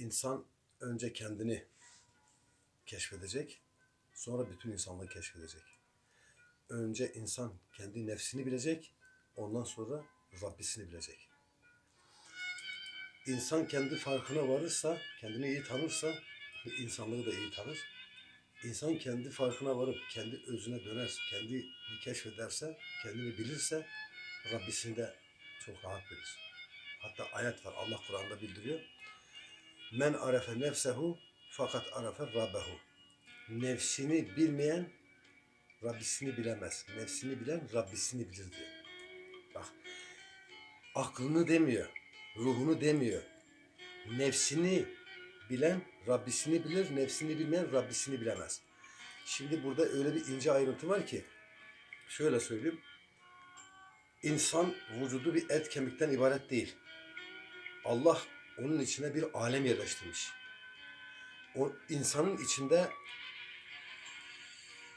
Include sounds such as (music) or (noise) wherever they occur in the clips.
İnsan önce kendini keşfedecek, sonra bütün insanlığı keşfedecek. Önce insan kendi nefsini bilecek, ondan sonra Rabbisini bilecek. İnsan kendi farkına varırsa, kendini iyi tanırsa, insanlığı da iyi tanır. İnsan kendi farkına varıp kendi özüne döner, kendini keşfederse, kendini bilirse Rabbisini de çok rahat bilir. Hatta ayet var Allah Kur'an'da bildiriyor. Men arefe nefsehu fakat arefe rabbehu. Nefsini bilmeyen Rabbisini bilemez. Nefsini bilen Rabbisini bilir diyor. Bak aklını demiyor, ruhunu demiyor. Nefsini bilen Rabbisini bilir, nefsini bilmeyen Rabbisini bilemez. Şimdi burada öyle bir ince ayrıntı var ki şöyle söyleyeyim. İnsan vücudu bir et kemikten ibaret değil. Allah onun içine bir alem yerleştirmiş. O insanın içinde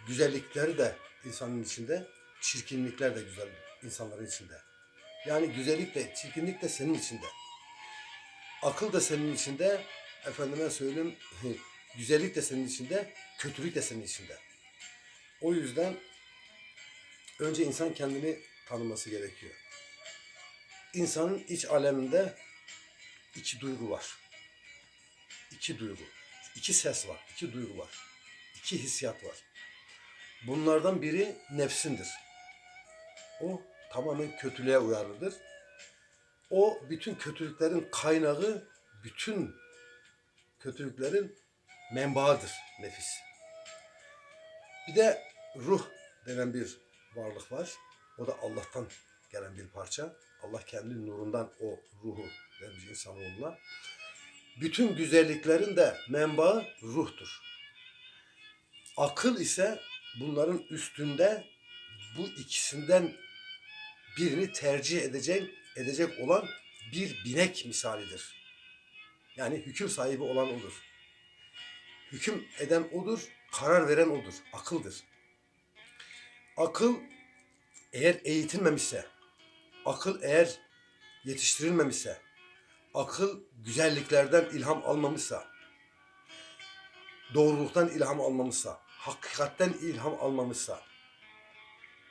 güzellikleri de insanın içinde, çirkinlikler de güzel insanların içinde. Yani güzellik de, çirkinlik de senin içinde. Akıl da senin içinde, efendime söyleyeyim, (laughs) güzellik de senin içinde, kötülük de senin içinde. O yüzden önce insan kendini tanıması gerekiyor. İnsanın iç aleminde iki duygu var. İki duygu. iki ses var. iki duygu var. iki hissiyat var. Bunlardan biri nefsindir. O tamamen kötülüğe uyarlıdır. O bütün kötülüklerin kaynağı, bütün kötülüklerin menbaıdır nefis. Bir de ruh denen bir varlık var. O da Allah'tan gelen bir parça. Allah kendi nurundan o ruhu vermiş insanoğluna. Bütün güzelliklerin de menbaı ruhtur. Akıl ise bunların üstünde bu ikisinden birini tercih edecek, edecek olan bir binek misalidir. Yani hüküm sahibi olan odur. Hüküm eden odur, karar veren odur, akıldır. Akıl eğer eğitilmemişse, akıl eğer yetiştirilmemişse, akıl güzelliklerden ilham almamışsa, doğruluktan ilham almamışsa, hakikatten ilham almamışsa,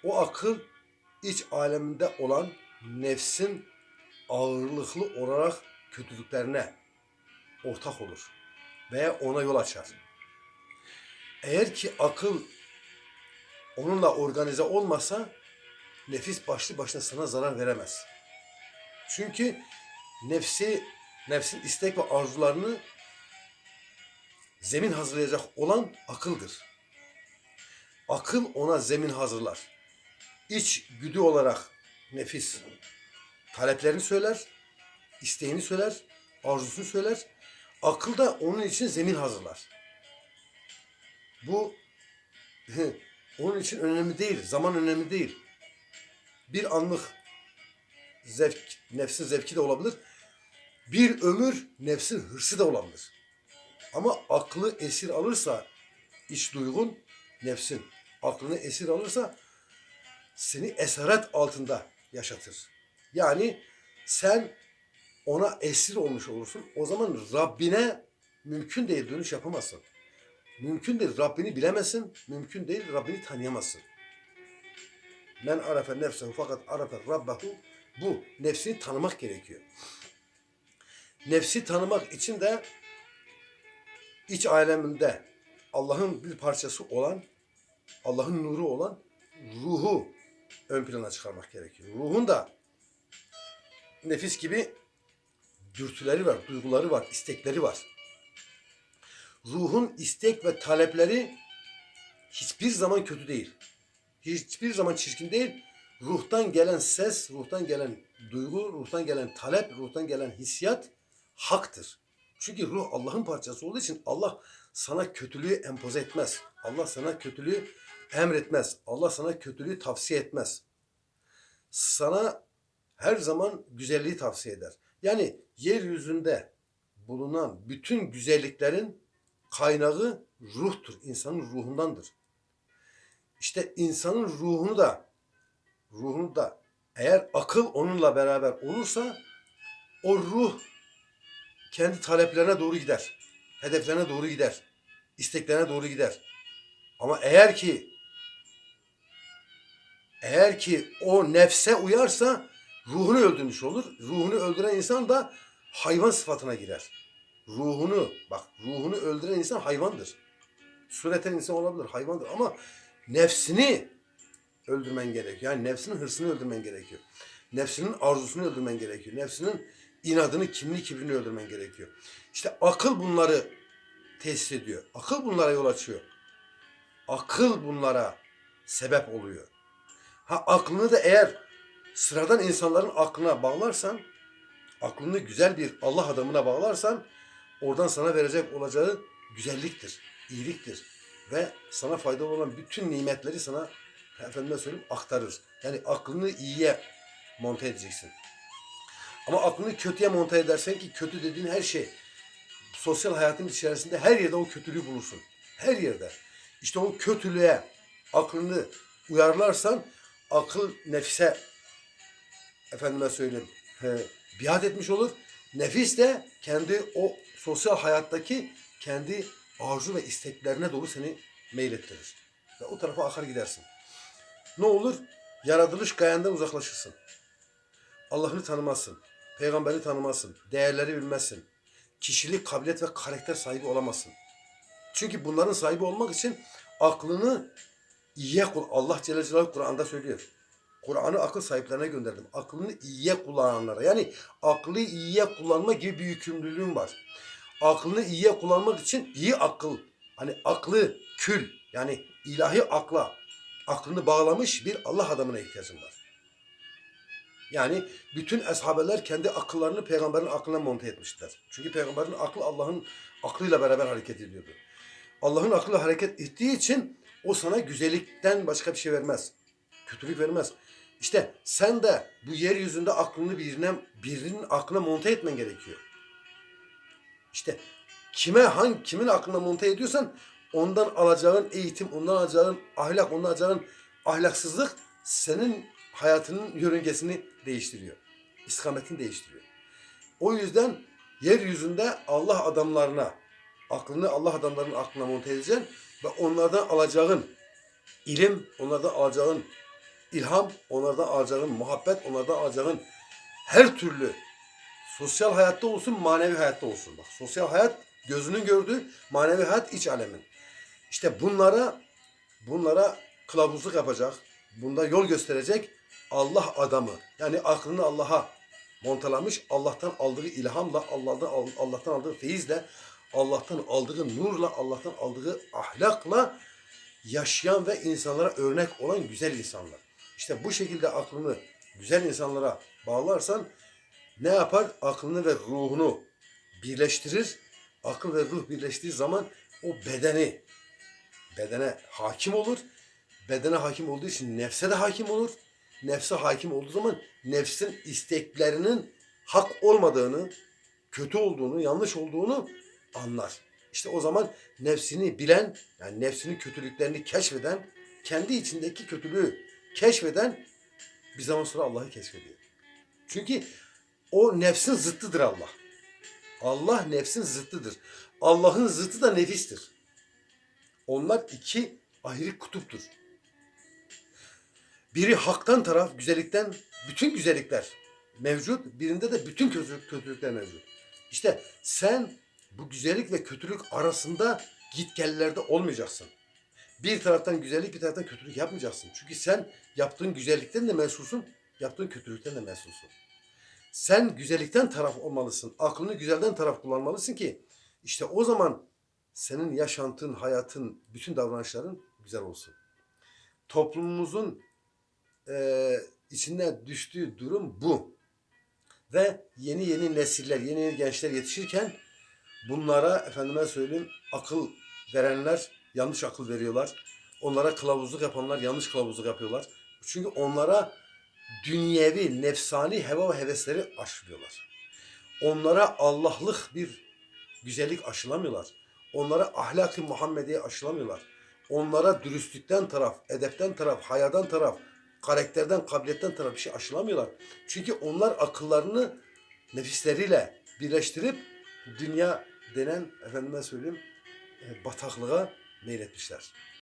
o akıl iç aleminde olan nefsin ağırlıklı olarak kötülüklerine ortak olur veya ona yol açar. Eğer ki akıl onunla organize olmasa nefis başlı başına sana zarar veremez. Çünkü nefsi, nefsin istek ve arzularını zemin hazırlayacak olan akıldır. Akıl ona zemin hazırlar. İç güdü olarak nefis taleplerini söyler, isteğini söyler, arzusunu söyler. Akıl da onun için zemin hazırlar. Bu (laughs) onun için önemli değil, zaman önemli değil. Bir anlık zevk, nefsin zevki de olabilir. Bir ömür nefsin hırsı da olabilir. Ama aklı esir alırsa iç duygun nefsin aklını esir alırsa seni esaret altında yaşatır. Yani sen ona esir olmuş olursun. O zaman Rabbine mümkün değil dönüş yapamazsın. Mümkün değil Rabbini bilemezsin. Mümkün değil Rabbini tanıyamazsın. Men arafe nefsehu fakat arafe rabbehu bu. Nefsini tanımak gerekiyor. Nefsi tanımak için de iç aleminde Allah'ın bir parçası olan, Allah'ın nuru olan ruhu ön plana çıkarmak gerekiyor. Ruhun da nefis gibi dürtüleri var, duyguları var, istekleri var. Ruhun istek ve talepleri hiçbir zaman kötü değil. Hiçbir zaman çirkin değil. Ruhtan gelen ses, ruhtan gelen duygu, ruhtan gelen talep, ruhtan gelen hissiyat haktır. Çünkü ruh Allah'ın parçası olduğu için Allah sana kötülüğü empoze etmez. Allah sana kötülüğü emretmez. Allah sana kötülüğü tavsiye etmez. Sana her zaman güzelliği tavsiye eder. Yani yeryüzünde bulunan bütün güzelliklerin kaynağı ruhtur. İnsanın ruhundandır. İşte insanın ruhunu da ruhunu da eğer akıl onunla beraber olursa o ruh kendi taleplerine doğru gider. Hedeflerine doğru gider. isteklerine doğru gider. Ama eğer ki eğer ki o nefse uyarsa ruhunu öldürmüş olur. Ruhunu öldüren insan da hayvan sıfatına girer. Ruhunu bak ruhunu öldüren insan hayvandır. Sureten insan olabilir hayvandır ama nefsini öldürmen gerekiyor. Yani nefsinin hırsını öldürmen gerekiyor. Nefsinin arzusunu öldürmen gerekiyor. Nefsinin inadını, kimliği, kibrini öldürmen gerekiyor. İşte akıl bunları tesis ediyor. Akıl bunlara yol açıyor. Akıl bunlara sebep oluyor. Ha aklını da eğer sıradan insanların aklına bağlarsan, aklını güzel bir Allah adamına bağlarsan, oradan sana verecek olacağı güzelliktir, iyiliktir ve sana faydalı olan bütün nimetleri sana efendime söyleyeyim aktarır. Yani aklını iyiye monte edeceksin. Ama aklını kötüye monte edersen ki kötü dediğin her şey sosyal hayatın içerisinde her yerde o kötülüğü bulursun. Her yerde. İşte o kötülüğe aklını uyarlarsan akıl nefise efendime söyleyeyim he, biat etmiş olur. Nefis de kendi o sosyal hayattaki kendi arzu ve isteklerine doğru seni meylettirir. Ve o tarafa akar gidersin. Ne olur? Yaratılış gayandan uzaklaşırsın. Allah'ını tanımazsın. Peygamberi tanımazsın. Değerleri bilmezsin. Kişilik, kabiliyet ve karakter sahibi olamazsın. Çünkü bunların sahibi olmak için aklını iyiye kul. Allah Celle Celaluhu Kur'an'da söylüyor. Kur'an'ı akıl sahiplerine gönderdim. Aklını iyiye kullananlara. Yani aklı iyiye kullanma gibi bir yükümlülüğün var. Aklını iyiye kullanmak için iyi akıl. Hani aklı kül. Yani ilahi akla. Aklını bağlamış bir Allah adamına ihtiyacın var. Yani bütün eshabeler kendi akıllarını peygamberin aklına monte etmişler. Çünkü peygamberin aklı Allah'ın aklıyla beraber hareket ediyordu. Allah'ın aklıyla hareket ettiği için o sana güzellikten başka bir şey vermez. Kötülük vermez. İşte sen de bu yeryüzünde aklını birine, birinin aklına monte etmen gerekiyor. İşte kime hangi kimin aklına monte ediyorsan ondan alacağın eğitim, ondan alacağın ahlak, ondan alacağın ahlaksızlık senin hayatının yörüngesini değiştiriyor. İstikametini değiştiriyor. O yüzden yeryüzünde Allah adamlarına, aklını Allah adamlarının aklına monte edeceksin ve onlardan alacağın ilim, onlardan alacağın ilham, onlardan alacağın muhabbet, onlardan alacağın her türlü sosyal hayatta olsun, manevi hayatta olsun. Bak sosyal hayat gözünün gördüğü, manevi hayat iç alemin. İşte bunlara bunlara kılavuzluk yapacak, bunda yol gösterecek Allah adamı. Yani aklını Allah'a montalamış, Allah'tan aldığı ilhamla, Allah'tan Allah'tan aldığı feyizle, Allah'tan aldığı nurla, Allah'tan aldığı ahlakla yaşayan ve insanlara örnek olan güzel insanlar. İşte bu şekilde aklını güzel insanlara bağlarsan ne yapar? Aklını ve ruhunu birleştirir. Akıl ve ruh birleştiği zaman o bedeni bedene hakim olur. Bedene hakim olduğu için nefse de hakim olur. Nefse hakim olduğu zaman nefsin isteklerinin hak olmadığını, kötü olduğunu, yanlış olduğunu anlar. İşte o zaman nefsini bilen, yani nefsinin kötülüklerini keşfeden, kendi içindeki kötülüğü keşfeden bir zaman sonra Allah'ı keşfediyor. Çünkü o nefsin zıttıdır Allah. Allah nefsin zıttıdır. Allah'ın zıttı da nefistir. Onlar iki ayrı kutuptur. Biri haktan taraf, güzellikten bütün güzellikler mevcut. Birinde de bütün kötülük, kötülükler mevcut. İşte sen bu güzellik ve kötülük arasında gitgellerde olmayacaksın. Bir taraftan güzellik, bir taraftan kötülük yapmayacaksın. Çünkü sen yaptığın güzellikten de mesulsun, yaptığın kötülükten de mesulsun. Sen güzellikten taraf olmalısın. Aklını güzelden taraf kullanmalısın ki işte o zaman senin yaşantın, hayatın, bütün davranışların güzel olsun. Toplumumuzun e, içine düştüğü durum bu. Ve yeni yeni nesiller, yeni yeni gençler yetişirken bunlara efendime söyleyeyim akıl verenler yanlış akıl veriyorlar. Onlara kılavuzluk yapanlar yanlış kılavuzluk yapıyorlar. Çünkü onlara dünyevi, nefsani heva ve hevesleri aşılıyorlar. Onlara Allah'lık bir güzellik aşılamıyorlar. Onlara ahlak-ı Muhammediye aşılamıyorlar. Onlara dürüstlükten taraf, edepten taraf, hayadan taraf, karakterden, kabiliyetten taraf bir şey aşılamıyorlar. Çünkü onlar akıllarını nefisleriyle birleştirip dünya denen efendime söyleyeyim e, bataklığa meyletmişler.